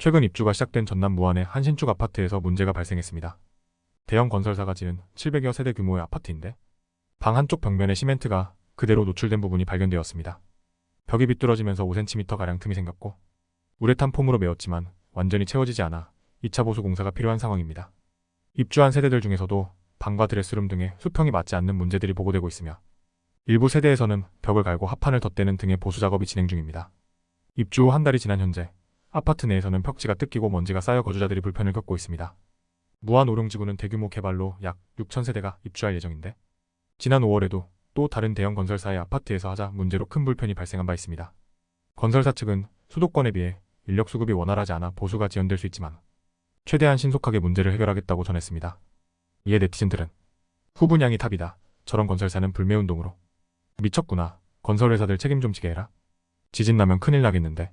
최근 입주가 시작된 전남 무안의 한 신축 아파트에서 문제가 발생했습니다. 대형 건설사가 지은 700여 세대 규모의 아파트인데 방 한쪽 벽면에 시멘트가 그대로 노출된 부분이 발견되었습니다. 벽이 비뚤어지면서 5cm가량 틈이 생겼고 우레탄 폼으로 메웠지만 완전히 채워지지 않아 2차 보수 공사가 필요한 상황입니다. 입주한 세대들 중에서도 방과 드레스룸 등의 수평이 맞지 않는 문제들이 보고되고 있으며 일부 세대에서는 벽을 갈고 합판을 덧대는 등의 보수 작업이 진행 중입니다. 입주 후 한 달이 지난 현재 아파트 내에서는 벽지가 뜯기고 먼지가 쌓여 거주자들이 불편을 겪고 있습니다. 무안 오룡지구는 대규모 개발로 약 6천 세대가 입주할 예정인데 지난 5월에도 또 다른 대형 건설사의 아파트에서 하자 문제로 큰 불편이 발생한 바 있습니다. 건설사 측은 수도권에 비해 인력 수급이 원활하지 않아 보수가 지연될 수 있지만 최대한 신속하게 문제를 해결하겠다고 전했습니다. 이에 네티즌들은 후분양이 탑이다. 저런 건설사는 불매운동으로 미쳤구나. 건설회사들 책임 좀 지게 해라. 지진 나면 큰일 나겠는데.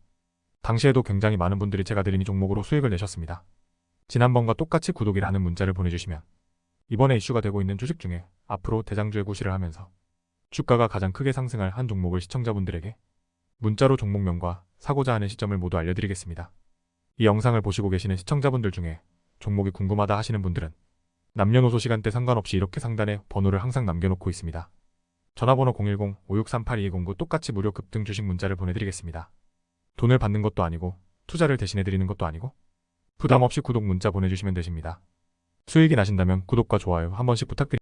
당시에도 굉장히 많은 분들이 제가 드린 이 종목으로 수익을 내셨습니다. 지난번과 똑같이 구독이라는 문자를 보내주시면 이번에 이슈가 되고 있는 주식 중에 앞으로 대장주의 구실을 하면서 주가가 가장 크게 상승할 한 종목을 시청자분들에게 문자로 종목명과 사고자 하는 시점을 모두 알려드리겠습니다. 이 영상을 보시고 계시는 시청자분들 중에 종목이 궁금하다 하시는 분들은 남녀노소 시간대 상관없이 이렇게 상단에 번호를 항상 남겨놓고 있습니다. 전화번호 010-5638-2209 똑같이 무료 급등 주식 문자를 보내드리겠습니다. 돈을 받는 것도 아니고 투자를 대신해드리는 것도 아니고 부담 없이 구독 문자 보내주시면 되십니다. 수익이 나신다면 구독과 좋아요 한 번씩 부탁드립니다.